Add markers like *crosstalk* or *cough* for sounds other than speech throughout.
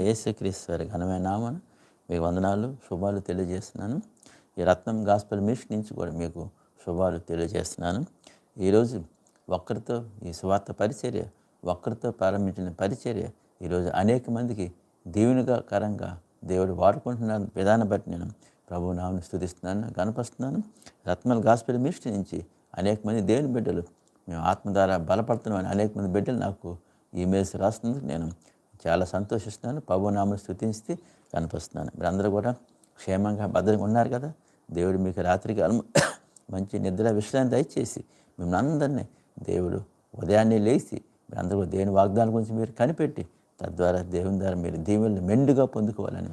యేసుక్రీస్తు వారి ఘనమైన నామను మీకు వందనాలు శుభాలు తెలియజేస్తున్నాను. ఈ రత్నం గాస్పల్ మిషన్ నుంచి కూడా మీకు శుభాలు తెలియజేస్తున్నాను. ఈరోజు ఒక్కరితో ఈ స్వార్థ పరిచర్య ఒక్కరితో ప్రారంభించిన పరిచర్య ఈరోజు అనేక మందికి దీవెనగా కరంగా దేవుడు వాడుకుంటున్న విధానం బట్టి నేను ప్రభు నామని స్థుతిస్తున్నాను కనపరుస్తున్నాను రత్నల్ గాస్పల్ మిషన్ నుంచి అనేక మంది దేవుని బిడ్డలు మేము ఆత్మ ద్వారా బలపడుతున్నామని అనేక మంది బిడ్డలు నాకు ఈమెయిల్స్ రాస్తున్నందుకు నేను చాలా సంతోషిస్తున్నాను. పవనామను స్థుతించి కనిపిస్తున్నాను మీరు అందరూ కూడా క్షేమంగా భద్రంగా ఉన్నారు కదా. దేవుడు మీకు రాత్రికి అల్మ *coughs* మంచి నిద్ర విశ్రాంతి దయచేసి మిమ్మల్ని అందరినీ దేవుడు ఉదయాన్నే లేచి మీరు అందరూ కూడా దేవుని వాగ్దానం గురించి మీరు కనిపెట్టి తద్వారా దేవుని ద్వారా మీరు దీవెనలు మెండుగా పొందుకోవాలని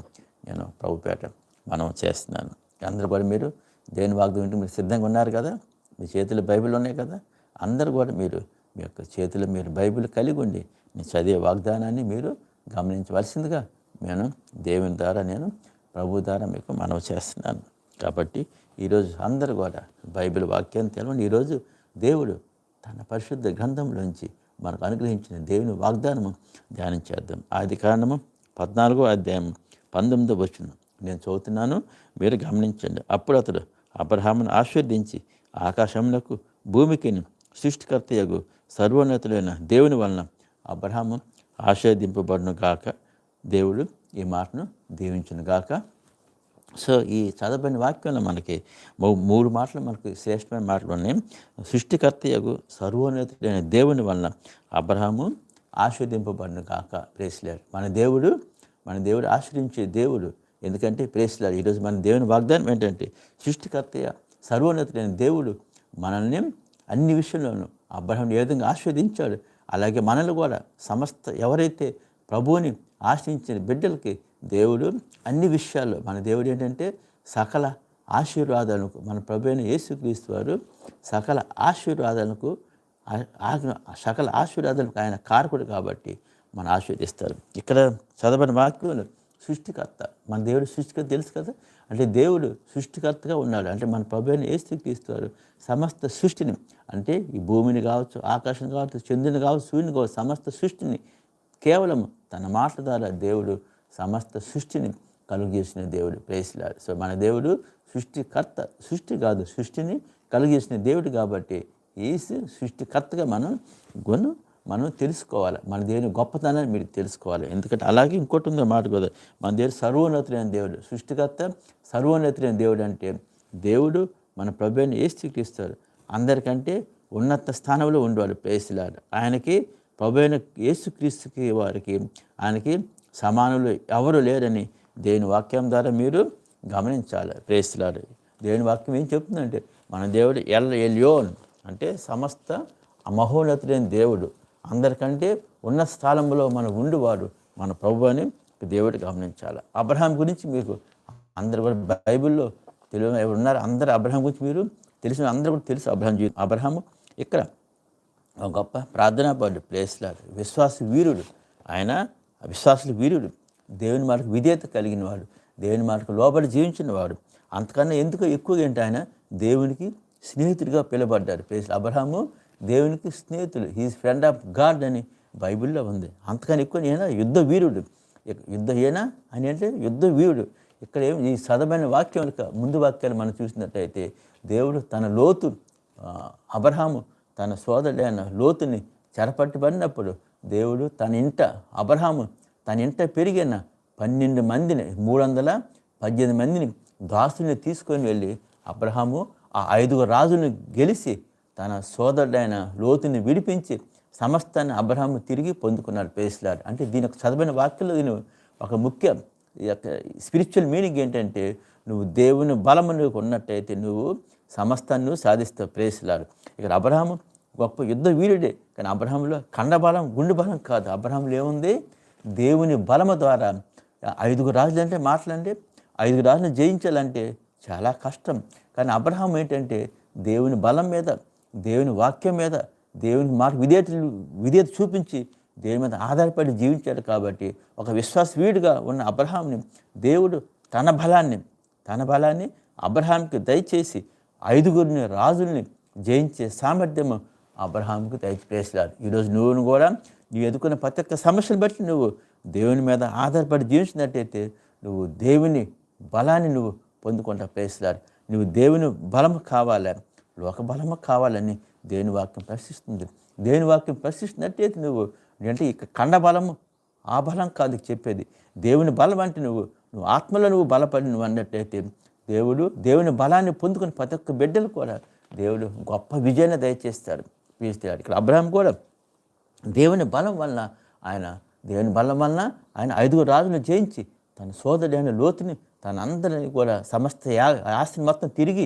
నేను ప్రభుపేట మనం చేస్తున్నాను. అందరూ కూడా మీరు దేవుని వాగ్దానం వింటూ మీరు సిద్ధంగా ఉన్నారు కదా. మీ చేతిలో బైబిల్ ఉన్నాయి కదా. అందరూ కూడా మీరు మీ యొక్క చేతిలో మీరు బైబిల్ కలిగి ఉండి చదివే వాగ్దానాన్ని మీరు గమనించవలసిందిగా నేను దేవుని ద్వారా నేను ప్రభు ద్వారా మీకు మనవి చేస్తున్నాను. కాబట్టి ఈరోజు అందరూ కూడా బైబిల్ వాక్యాన్ని తెలవండి. ఈరోజు దేవుడు తన పరిశుద్ధ గ్రంథంలోంచి మనకు అనుగ్రహించిన దేవుని వాగ్దానము ధ్యానం చేద్దాం. ఆది కారణము పద్నాలుగో అధ్యాయం పంతొమ్మిదో వచ్చిన నేను చదువుతున్నాను మీరు గమనించండి. అప్పుడు అతడు అబ్రహామును ఆశీర్దించి ఆకాశములకు భూమికి సృష్టికర్తయగు సర్వోన్నతులైన దేవుని వలన అబ్రహాము ఆశీర్దింపబడును గాక. దేవుడు ఈ మాటను దీవించును గాక. సో ఈ చదవబడిన వాక్యంలో మనకి మూడు మాటలు మనకు శ్రేష్టమైన మాటలు ఉన్నాయి. సృష్టికర్తయగు సర్వోన్నతుడైన దేవుని వలన అబ్రహాము ఆశీర్దింపబడిన కాక ప్రేస్లాడు మన దేవుడు మన దేవుడు ఆశ్రయించే దేవుడు. ఎందుకంటే ప్రేస్లాడు ఈరోజు మన దేవుని వాగ్దానం ఏంటంటే సృష్టికర్తయ సర్వోన్నతుడైన దేవుడు మనల్ని అన్ని విషయంలోనూ అబ్రహం ఏ విధంగా ఆస్వాదించాడు అలాగే మనల్ని కూడా సమస్త ఎవరైతే ప్రభువుని ఆశ్రయించిన బిడ్డలకి దేవుడు అన్ని విషయాల్లో మన దేవుడు ఏంటంటే సకల ఆశీర్వాదాలకు మన ప్రభు అయిన యేసుక్రీస్తు వారు సకల ఆశీర్వాదాలకు ఆ- సకల ఆశీర్వాదాలకు ఆయన కారకుడు కాబట్టి మన ఆశీర్వదిస్తారు. ఇక్కడ చదవని వాక్యం సృష్టికర్త. మన దేవుడు సృష్టికర్త తెలుసు కదా? అంటే దేవుడు సృష్టికర్తగా ఉన్నాడు. అంటే మన ప్రభుని ఏ స్థితికి ఇస్తారు సమస్త సృష్టిని అంటే ఈ భూమిని కావచ్చు ఆకాశం కావచ్చు చంద్రుని కావచ్చు సూర్యుని కావచ్చు సమస్త సృష్టిని కేవలం తన మాట ద్వారా దేవుడు సమస్త సృష్టిని కలుగజేసిన దేవుడు ప్రేసిలాడు సో మన దేవుడు సృష్టికర్త సృష్టి కాదు సృష్టిని కలుగు దేవుడు కాబట్టి ఈ సృష్టికర్తగా మనం గుణం మనం తెలుసుకోవాలి. మన దేవుని గొప్పతనాన్ని మీరు తెలుసుకోవాలి. ఎందుకంటే అలాగే ఇంకోటి ఉందో మాట కదా మన దేవుడు సర్వోన్నతులైన దేవుడు. సృష్టికర్త సర్వోన్నతులైన దేవుడు అంటే దేవుడు మన ప్రభుని ఏ స్థితిస్తారు అందరికంటే ఉన్నత స్థానంలో ఉండేవాడు ప్రేసిలాడు ఆయనకి ప్రభుత్వ యేసుక్రీస్తుకి వారికి ఆయనకి సమానులు ఎవరు లేరని దేవుని వాక్యం ద్వారా మీరు గమనించాలి. ప్రేస్తులాడు దేవుని వాక్యం ఏం చెప్తుందంటే మన దేవుడు ఎల్ ఎల్యోన్ అంటే సమస్త మహోన్నతుడైన దేవుడు. అందరికంటే ఉన్న స్థానంలో మన ఉండివాడు మన ప్రభు అని దేవుడు గమనించాలి. అబ్రహాం గురించి మీకు అందరు కూడా బైబిల్లో తెలియని ఎవరు ఉన్నారు? అందరు అబ్రహాం గురించి మీరు తెలిసిన అందరూ కూడా తెలుసు అబ్రహాం జీవితం. అబ్రహాము ఇక్కడ గొప్ప ప్రార్థనా పడు విశ్వాస వీరుడు. ఆయన విశ్వాసులు వీరుడు. దేవుని మాటకు విధేయత కలిగిన వాడు. దేవుని మార్కు లోబడి జీవించిన వాడు. అంతకన్నా ఎందుకు ఎక్కువగా ఏంటి ఆయన? దేవునికి స్నేహితుడిగా పిలువబడ్డాడు ప్లేస్ అబ్రహాము దేవునికి స్నేహితుడు హీస్ ఫ్రెండ్ ఆఫ్ గాడ్ అని బైబిల్లో ఉంది. అంతకని ఎక్కువ నేను యుద్ధ వీరుడు. యుద్ధ ఈయన అని అంటే యుద్ధ వీరుడు. ఇక్కడ ఏమి ఈ సదమైన వాక్యం యొక్క ముందు వాక్యాలు మనం చూసినట్టయితే దేవుడు తన లోతు అబ్రహాము తన సోదరుడైన లోతుని చెరపట్టుబడినప్పుడు దేవుడు తన ఇంట అబ్రహాము తన ఇంట పెరిగిన పన్నెండు మందిని మూడు వందల పద్దెనిమిది మందిని దాసుని తీసుకొని వెళ్ళి అబ్రహాము ఆ ఐదుగురు రాజుని గెలిచి తన సోదరుడైన లోతుని విడిపించి సమస్తాన్ని అబ్రహాము తిరిగి పొందుకున్నాడు పేస్లాడ్. అంటే దీని యొక్క చదవైన వాక్యంలో దీని ఒక ముఖ్య ఈ యొక్క స్పిరిచువల్ మీనింగ్ ఏంటంటే నువ్వు దేవుని బలము నువ్వు ఉన్నట్టయితే నువ్వు సమస్తాన్ని నువ్వు సాధిస్తావు ప్రేసిలాడు ఇక్కడ అబ్రహాము గొప్ప యుద్ధ వీరుడే కానీ అబ్రహాంలో కండబలం గుండె బలం కాదు. అబ్రహాంలో ఏముంది? దేవుని బలము ద్వారా ఐదుగురు రాజులు అంటే మాటలంటే ఐదుగురు రాజులను జయించాలంటే చాలా కష్టం. కానీ అబ్రహాం ఏంటంటే దేవుని బలం మీద దేవుని వాక్యం మీద దేవుని మాట విధేయత విధేయత చూపించి దేవుని మీద ఆధారపడి జీవించాడు కాబట్టి ఒక విశ్వాసవీయుడిగా ఉన్న అబ్రహాంని దేవుడు తన బలాన్ని తన బలాన్ని అబ్రహాంకి దయచేసి ఐదుగురిని రాజుల్ని జయించే సామర్థ్యము అబ్రహాంకి దయచేసాడు ఈరోజు నువ్వు కూడా నువ్వు ఎదుర్కొన్న ప్రతి ఒక్క సమస్యను బట్టి నువ్వు దేవుని మీద ఆధారపడి జీవించినట్టయితే నువ్వు దేవుని బలాన్ని నువ్వు పొందుకుంటా ప్రేస్లాడు నువ్వు దేవుని బలం కావాలి? లోక బలము కావాలని దేని వాక్యం ప్రశ్నిస్తుంది. దేని వాక్యం ప్రశ్నిస్తున్నట్టయితే నువ్వు అంటే ఇక కండ బలము ఆ బలం కాదు చెప్పేది. దేవుని బలం అంటే నువ్వు నువ్వు ఆత్మలో నువ్వు బలపడి నువ్వు అన్నట్టయితే దేవుడు దేవుని బలాన్ని పొందుకుని ప్రతి ఒక్క బిడ్డలు కూడా దేవుడు గొప్ప విజయాన్ని దయచేస్తాడు. పిలుస్తాడు. ఇక్కడ అబ్రహం కూడా దేవుని బలం వలన ఆయన దేవుని బలం వలన ఆయన ఐదుగురు రాజులు జయించి తన సోదరుడైన లోతుని తన అందరిని కూడా సమస్త యా ఆస్తిని మొత్తం తిరిగి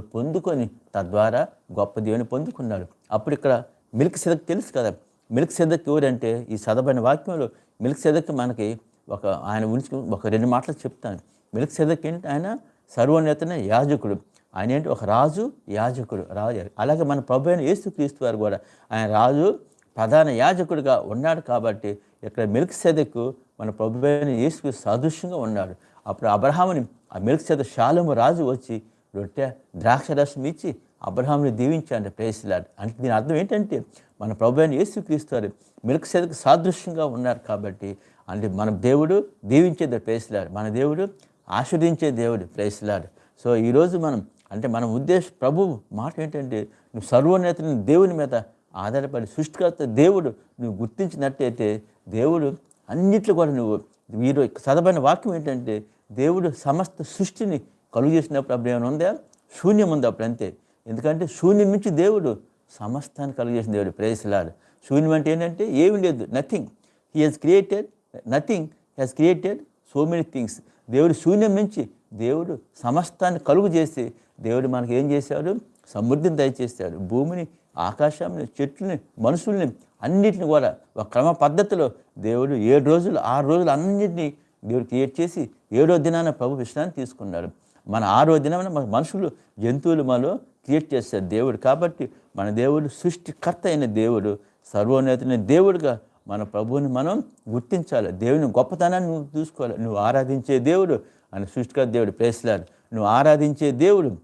పొందుకొని తద్వారా గొప్ప దేవుని పొందుకున్నాడు. అప్పుడు ఇక్కడ మిల్క్ సెదక్ తెలుసు కదా. మిల్క్ సెదక్ ఎవరంటే ఈ చదవబడిన వాక్యంలో మిల్క్ సెదక్ మనకి ఒక ఆయన గురించి ఒక రెండు మాటలు చెప్తాను. మిల్క్ సెదక్ ఏంటి? ఆయన సర్వోన్నతన యాజకుడు. ఆయన ఏంటి? ఒక రాజు యాజకుడు. రాజు అలాగే మన ప్రభు అయిన యేసుక్రీస్తు వారు కూడా ఆయన రాజు ప్రధాన యాజకుడిగా ఉన్నాడు కాబట్టి ఇక్కడ మిల్క్ సెదకు మన ప్రభు అయిన యేసుకు సాదృశ్యంగా ఉన్నాడు. అప్పుడు అబ్రహాముని ఆ మిల్క్ సెద శాలము రాజు వచ్చి రొట్టె ద్రాక్ష రసం ఇచ్చి అబ్రహాంని దీవించాడు ప్రేసిలాడు అంటే దీని అర్థం ఏంటంటే మన ప్రభు అయిన యేసుక్రీస్తారు వారు మిల్క్ సాదృశ్యంగా ఉన్నారు కాబట్టి అంటే మన దేవుడు దీవించేది ప్రేసిలాడు మన దేవుడు ఆశ్రయించే దేవుడు ప్రేసిలాడు సో ఈరోజు మనం అంటే మన ఉద్దేశ ప్రభు మాట ఏంటంటే నువ్వు సర్వోన్నతని దేవుని మీద ఆధారపడి సృష్టికర్త దేవుడు నువ్వు గుర్తించినట్టయితే దేవుడు అన్నిట్లో కూడా నువ్వు ఈరోజు చదవని వాక్యం ఏంటంటే దేవుడు సమస్త సృష్టిని కలుగు చేసినప్పుడు అప్పుడు ఏమైనా ఉందా? శూన్యం ఉంది అప్పుడు అంతే. ఎందుకంటే శూన్యం నుంచి దేవుడు సమస్తాన్ని కలుగజేసిన దేవుడు ప్రేసలాడు శూన్యం అంటే ఏంటంటే ఏమి లేదు nothing he has created nothing has created so many things దేవుడు శూన్యం నుంచి దేవుడు సమస్తాన్ని కలుగు చేసి దేవుడు మనకి ఏం చేశాడు? సమృద్ధిని దయచేస్తాడు భూమిని ఆకాశాన్ని చెట్లని మనుషుల్ని అన్నిటిని కూడా ఒక క్రమ పద్ధతిలో దేవుడు ఏడు రోజులు ఆరు రోజులు అన్నింటినీ దేవుడు క్రియేట్ చేసి ఏడో దినాన ప్రభు విశ్రాంతి తీసుకున్నాడు. మన ఆరో దినమైన మన మనుషులు జంతువులు మనలో క్రియేట్ చేస్తారు దేవుడు. కాబట్టి మన దేవుడు సృష్టికర్త అయిన దేవుడు సర్వోన్నతమైన దేవుడుగా మన ప్రభువుని మనం గుర్తించాలి. దేవుని గొప్పతనాన్ని నువ్వు చూసుకోవాలి. నువ్వు ఆరాధించే దేవుడు ఆయన సృష్టికర్త దేవుడు ప్రేసలాడు నువ్వు ఆరాధించే దేవుడు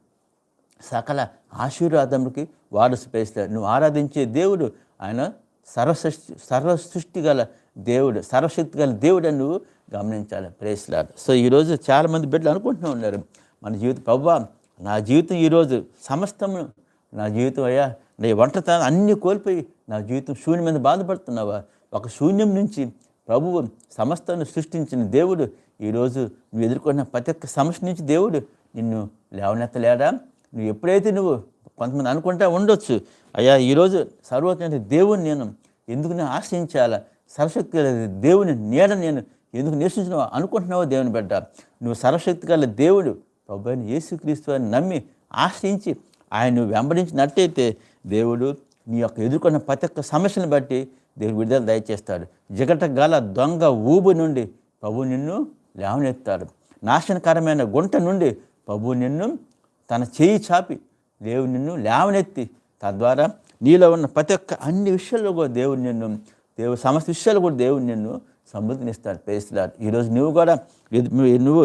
సకల ఆశీర్వాదములకి వారసు పేస్తాడు నువ్వు ఆరాధించే దేవుడు ఆయన సర్వసృష్టి సర్వసృష్టి గల దేవుడు సర్వశక్తి గల దేవుడు అని నువ్వు గమనించాలి. ప్రేస్లాడు సో ఈరోజు చాలామంది బిడ్డలు అనుకుంటూ ఉన్నారు. మన జీవితం ప్రవ్వా నా జీవితం ఈరోజు సమస్తము నా జీవితం అయ్యా నీ ఒంటరితనం అన్నీ కోల్పోయి నా జీవితం శూన్యం మీద బాధపడుతున్నావా? ఒక శూన్యం నుంచి ప్రభువు సమస్తను సృష్టించిన దేవుడు ఈరోజు నువ్వు ఎదుర్కొన్న ప్రతి ఒక్క సమస్య నుంచి దేవుడు నిన్ను లేవనెత్తలేడా? నువ్వు ఎప్పుడైతే నువ్వు కొంతమంది అనుకుంటా ఉండొచ్చు అయ్యా ఈరోజు సర్వజ్ఞ దేవుని నేను ఎందుకు నేను ఆశ్రయించాలా? సర్వశక్తి గల దేవుని నీడ నేను ఎందుకు నివసించినావు అనుకుంటున్నావో దేవుని బిడ్డ? నువ్వు సర్వశక్తి గల దేవుడు ప్రభు అయిన యేసుక్రీస్తు అని నమ్మి ఆశ్రయించి ఆయన నువ్వు వెంబడించినట్టయితే దేవుడు నీ యొక్క ఎదుర్కొన్న ప్రతి ఒక్క సమస్యను బట్టి దేవుడు విడుదల దయచేస్తాడు. జగట గల దొంగ ఊబు నుండి ప్రభు నిన్ను లేవనెత్తాడు. నాశనకరమైన గుంట నుండి ప్రభు నిన్ను తన చేయి చాపి దేవుడు నిన్ను లేవనెత్తి తద్వారా నీలో ఉన్న ప్రతి ఒక్క అన్ని విషయాల్లో కూడా దేవుడు నిన్ను దేవుడు సమస్త విషయాలు కూడా దేవుడు నిన్ను సమృద్ధినిస్తాడు పేస్తున్నాడు ఈరోజు నువ్వు కూడా నువ్వు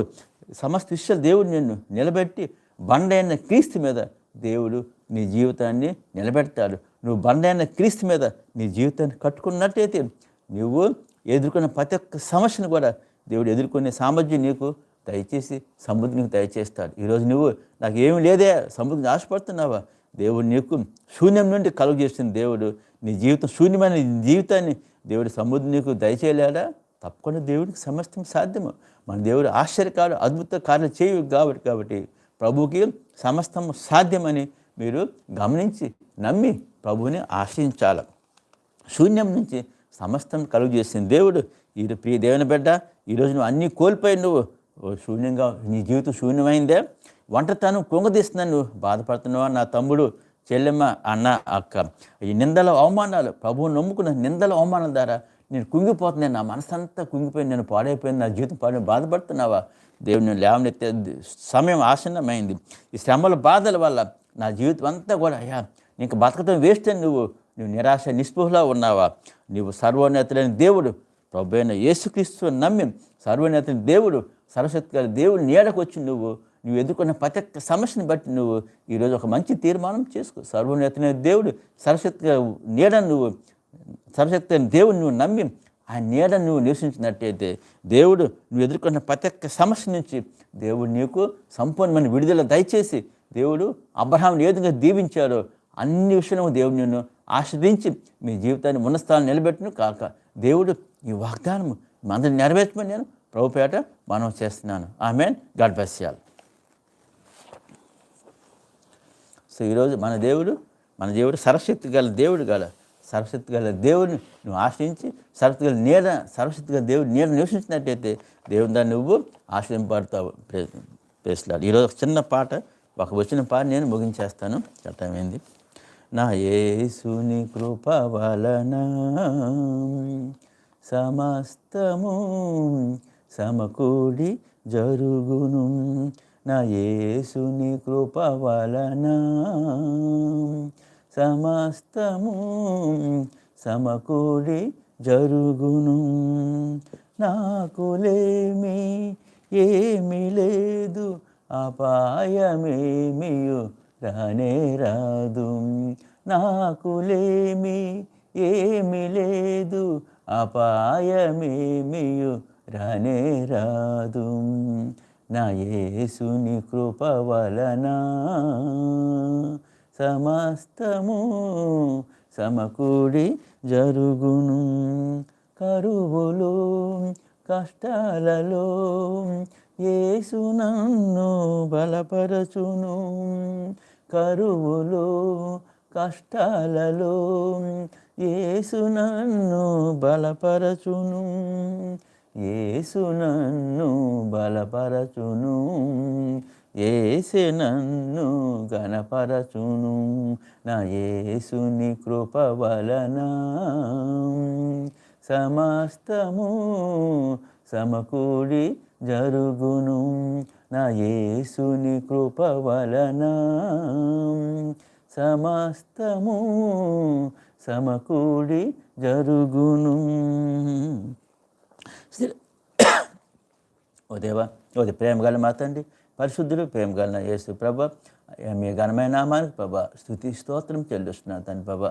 సమస్త విషయాలు దేవుడు నిన్ను నిలబెట్టి బండైన క్రీస్తు మీద దేవుడు నీ జీవితాన్ని నిలబెడతాడు. నువ్వు బండైన క్రీస్తు మీద నీ జీవితాన్ని కట్టుకున్నట్టయితే నువ్వు ఎదుర్కొన్న ప్రతి ఒక్క సమస్యను కూడా దేవుడు ఎదుర్కొనే సామర్థ్యం నీకు దయచేసి సమృద్ధి నీకు దయచేస్తాడు. ఈరోజు నువ్వు నాకు ఏమి లేదే సమృద్ధిని ఆశపడుతున్నావా? దేవుడు నీకు శూన్యం నుండి కలుగు చేసిన దేవుడు. నీ జీవితం శూన్యమైన జీవితాన్ని దేవుడు సమృద్ధి నీకు దయచేయలేడా? తప్పకుండా దేవుడికి సమస్తం సాధ్యము. మన దేవుడు ఆశ్చర్యకాలు అద్భుత కార్యాలు చేయవు కాబట్టి కాబట్టి ప్రభుకి సమస్తం సాధ్యమని మీరు గమనించి నమ్మి ప్రభువుని ఆశ్రయించాలి శూన్యం నుంచి సమస్తం కలుగు చేసిన దేవుడు ఈ ప్రియ దేవుని బిడ్డ ఈరోజు నువ్వు అన్నీ కోల్పోయి నువ్వు ఓ శూన్యంగా నీ జీవితం శూన్యమైందే. ఒంటరితనం కుంగదీస్తున్నాను నువ్వు బాధపడుతున్నావా? నా తమ్ముడు చెల్లెమ్మ అన్న అక్క ఈ నిందల అవమానాలు ప్రభువు నమ్ముకున్న నిందల అవమానం ద్వారా నేను కుంగిపోతున్నాను నా మనసంతా కుంగిపోయింది నేను పాడైపోయింది నా జీవితం పాడై బాధపడుతున్నావా? దేవుడు నేను లేవనెత్తే సమయం ఆసన్నమైంది. ఈ శ్రమల బాధల వల్ల నా జీవితం అంతా కూడా అయ్యా నీకు బతకటం వేస్ట్ అని నువ్వు నువ్వు నిరాశ నిస్పృహలా ఉన్నావా? నువ్వు సర్వోన్నతులైన దేవుడు ప్రభు అయిన యేసుక్రీస్తు నమ్మి సర్వోన్నతులైన దేవుడు సరస్వతి గారి దేవుడు నీడకు వచ్చి నువ్వు నువ్వు ఎదుర్కొన్న ప్రతి ఒక్క సమస్యను బట్టి నువ్వు ఈరోజు ఒక మంచి తీర్మానం చేసుకో. సర్వోన్నతమైన దేవుడు సరస్వతి నీడ నువ్వు సర్వశక్తి అయిన దేవుడు నువ్వు నమ్మి ఆ నీడ నువ్వు నివసించినట్టయితే దేవుడు నువ్వు ఎదుర్కొన్న ప్రతి ఒక్క సమస్య నుంచి దేవుడు నీకు సంపూర్ణమైన విడుదల దయచేసి దేవుడు అబ్రహాంని ఏ విధంగా దీవించాడో అన్ని విషయంలో దేవుడు నిన్ను ఆశ్రదించి మీ జీవితాన్ని ఉన్నస్థానం నిలబెట్టును కాక దేవుడు ఈ వాగ్దానం మందరిని నెరవేర్చమని నేను ప్రభుపేట మనం చేస్తున్నాను. ఆమెన్. గాడ్ బ్లెస్ సో ఈరోజు మన దేవుడు మన దేవుడు సరస్వతి గల దేవుడు గల సరస్వతి గల దేవుడిని నువ్వు ఆశ్రయించి సరస్వతి గల నీడ సరస్వతి గల దేవుడు నీడ నివసించినట్టయితే దేవుని దాన్ని నువ్వు ఆశ్రయింపడతావు ప్రేస్లాడు ఈరోజు ఒక చిన్న పాట ఒక వచ్చిన పాట నేను ముగించేస్తాను. చట్టమైంది నా యేసుని కృప వలన సమస్తము సమకూడి జరుగును. నా యేసుని కృప వలన సమస్తము సమకూడి జరుగును. నాకులేమి ఏమి లేదు అపాయమేమియు రానే రాదు. నాకులేమి ఏమి లేదు అపాయమేమియు రానే రాదు. నా యేసుని కృప వలన సమస్తము సమకూడి జరుగును. కరువులో కష్టాలలో ఏసు నన్ను బలపరచును. కరువులో కష్టాలలో ఏసు నన్ను బలపరచును. ఏసు నన్ను బలపరచును. ఏసే నన్ను గణపరచును నా యేసుని కృప వలన. సమస్తము సమకూడి జరుగును నా యేసుని కృప వలన. సమస్తము సమకూడి జరుగును. ఓ దేవా ఓ ప్రేమ గల మా పరిశుద్ధులు ప్రేమ గల యేసు ప్రభ. అయ్యా, మీ ఘనమైన నామానికి ప్రభా స్థుతి స్తోత్రం చెల్లిస్తున్నాను తను ప్రభ.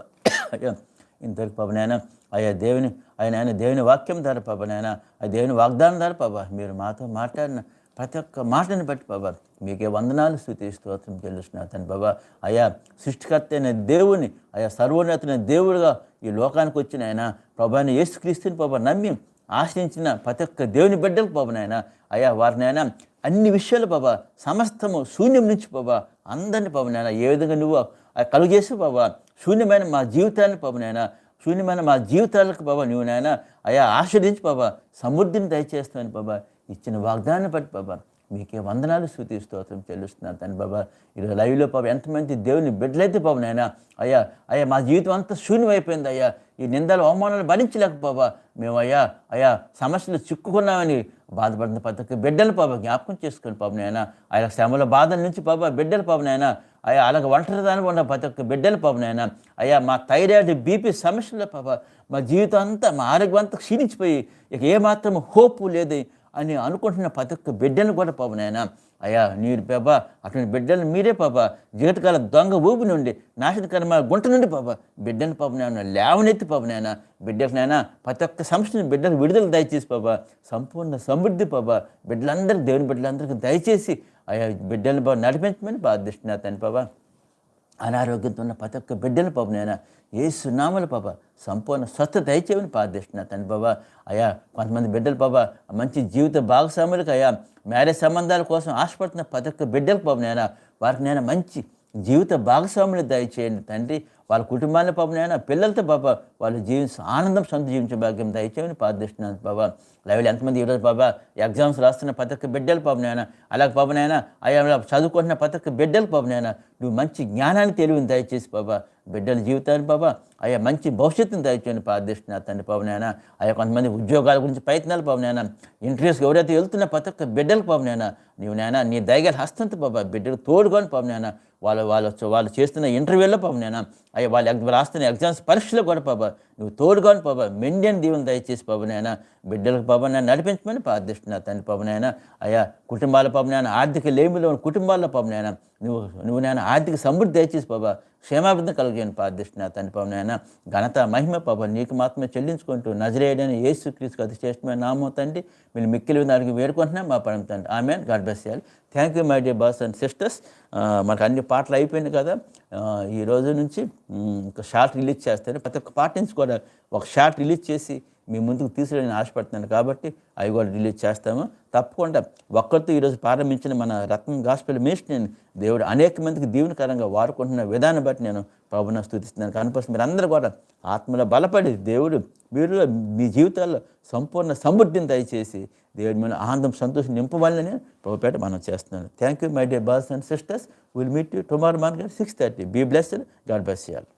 అయ్యా ఇంతవరకు పవనైనా అయ్యా దేవుని ఆయన ఆయన దేవుని వాక్యం ధర పవనైనా ఆ దేవుని వాగ్దానం ధర ప్రభా మీరు మాతో మాట్లాడిన ప్రతి ఒక్క మాటని బట్టి బాబా మీకే వందనాలు స్థుతి స్తోత్రం చెల్లిస్తున్నారు తను బాబా అయా సృష్టికర్త అయిన దేవుని ఆయా సర్వోన్నతమైన దేవుడుగా ఈ లోకానికి వచ్చిన ఆయన ప్రభాని యేసుక్రీస్తుని బాబా నమ్మి ఆశ్రయించిన ప్రతి ఒక్క దేవుని బిడ్డలకు బాబు నాయన అయ్యా వారిని అన్ని విషయాలు బాబా సమస్తము శూన్యం నుంచి బాబా అందరిని బాబు నాయన ఏ విధంగా నువ్వు కలుగు చేసి బాబా శూన్యమైన మా జీవితాన్ని బాబు నాయన శూన్యమైన మా జీవితాలకు బాబా నువ్వు నాయన అయా ఆశ్రయించి బాబా సమృద్ధిని దయచేస్తామని బాబా ఇచ్చిన వాగ్దానాన్ని బట్టి బాబా మీకే వందనాలు స్థుతి స్తోత్రం చెల్లిస్తున్నాను తండ్రి బాబా. ఈరోజు లైవ్లో పాప ఎంతమంది దేవుని బిడ్డలైతే బాబు నాయన అయ్యా అయ్యా మా జీవితం అంతా శూన్యమైపోయింది అయ్యా. ఈ నిందలు అవమానాలు భరించలేక బాబా మేము అయ్యా అయ్యా సమస్యలు చిక్కుకున్నామని బాధపడిన పద్ధతి బిడ్డలు పాప జ్ఞాపకం చేసుకుని పాప నాయన ఆయన శ్రమల బాధల నుంచి పాప బిడ్డలు పాప నాయన అయ్యా అలాగ ఒంటరిదాని ఉన్న ప్రతి ఒక్క బిడ్డలు పాప నాయన అయ్యా మా థైరాయిడ్ బీపీ సమస్యలు పాప మా జీవితం అంతా మా ఆరోగ్యం అంతా క్షీణించిపోయి ఇక ఏమాత్రం హోపు లేదు అని అనుకుంటున్న ప్రతి ఒక్క బిడ్డను కూడా పాప నాయన అయ్యా నీరు పాప అటువంటి బిడ్డలు మీరే పాప జీవితకాల దొంగ ఊపి నుండి నాశనకరమ గుంట నుండి పాప బిడ్డను పాప నాయన లేవనెత్తి పాప నాయన బిడ్డకు నాయన ప్రతి ఒక్క సమస్యని బిడ్డలు విడుదల దయచేసి పాప సంపూర్ణ సమృద్ధి పాప బిడ్డలందరూ దేవుని బిడ్డలందరికీ దయచేసి అయ్యా బిడ్డలను బాబు నడిపించమని బాధిస్తున్నా తను పాప. అనారోగ్యంతో ఉన్న ప్రతి ఒక్క బిడ్డను పాప నేను ఏ సున్నాములు పాప సంపూర్ణ స్వస్థ దయచేయమని ప్రార్థిస్తున్నా తండ్రి బాబా అయ్యా కొంతమంది బిడ్డలు పాప మంచి జీవిత భాగస్వాములకు అయ్యా మ్యారేజ్ సంబంధాల కోసం ఆశపడుతున్న ప్రతి ఒక్క బిడ్డలకు పాప నేను వారికి నేను మంచి జీవిత భాగస్వాములు దయచేయండి తండ్రి. వాళ్ళ కుటుంబాన్ని పాపనైనా పిల్లలతో పాప వాళ్ళు జీవించ ఆనందం సొంత జీవించే భాగ్యం దయచేయమని ప్రార్థిస్తున్నాను బాబా. లైవ్లో ఎంతమంది ఈరోజు బాబా ఎగ్జామ్స్ రాస్తున్న ప్రతి ఒక్క బిడ్డలు పాపనైనా అలాగే పాప అయ్యా చదువుకుంటున్న ప్రతి ఒక్క బిడ్డలు పాపనైనా నువ్వు మంచి జ్ఞానాన్ని తెలివిని దయచేసి బాబా బిడ్డల జీవితాన్ని బాబా అయ్యా మంచి భవిష్యత్తుని దయచేయని ప్రార్థిస్తున్నారు తండ్రి పాప అయ్యా కొంతమంది ఉద్యోగాల గురించి ప్రయత్నాలు పాప ఇంటర్వ్యూస్కి ఎవరైతే వెళ్తున్న ప్రతి ఒక్క బిడ్డలకు పాప నీవు నాయన నీ దయగల హస్తంతో బాబా బిడ్డలు తోడుకొని పాప వాళ్ళు వాళ్ళు వాళ్ళు చేస్తున్న ఇంటర్వ్యూలో పాప నేను అయ్యా వాళ్ళు రాస్తున్న ఎగ్జామ్స్ పరీక్షలో కూడా పాప నువ్వు తోడుగాను పాప మెండియన్ దీవెన దయచేసి పాప బిడ్డలకు పాప నేను నడిపించమని ప్రార్థిస్తున్నా తండ్రి పాపనైనా అయ్యా కుటుంబాల పాపనైనా ఆర్థిక లేమిలో ఉన్న కుటుంబాల్లో పాపనైనా నువ్వు నువ్వు నేను ఆర్థిక సమృద్ధి దయచేసి పాప క్షేమాభివృద్ధి కలిగేయని ప్రార్థిస్తున్నా తండ్రి పాప ఘనత మహిమ పాప నీకు మాత్రమే చెల్లించుకుంటూ నజరేయడని యేసు క్రీస్తు అతి శ్రేష్టమైన నామో తండ్రి మీరు మిక్కిలి దానికి వేడుకుంటున్నాం మా పరం తండ్రి. ఆమె గాడ్ చేయాలి thank you my dear boss and sisters మనకు అన్ని పాటలు అయిపోయినాయి కదా. Uh, ఈ రోజు నుంచి ఒక షార్ట్ రిలీజ్ చేస్తాను. ప్రతి ఒక్క పాట నుంచి కూడా ఒక షార్ట్ రిలీజ్ చేసి మీ ముందుకు తీసుకుని ఆశపడుతున్నాను కాబట్టి అవి కూడా రిలీజ్ చేస్తాము. తప్పకుండా ఒక్కరితో ఈరోజు ప్రారంభించిన మన రత్నం గాస్పెల్ మినిస్ట్రీని దేవుడు అనేక మందికి దీవెనకరంగా వాడుకుంటున్న విధానం బట్టి నేను ప్రభుత్వం స్థుతిస్తున్నాను. కనుకోసం మీరు అందరూ కూడా ఆత్మలో బలపడి దేవుడు మీరు మీ జీవితాల్లో సంపూర్ణ సమృద్ధిని దయచేసి దేవుడి మీద ఆనందం సంతోషం నింపవాలని ప్రభుపేట మనం చేస్తున్నాను. Thank you my dear boss and sisters will meet you tomorrow morning six thirty be blessed God bless చేయాలి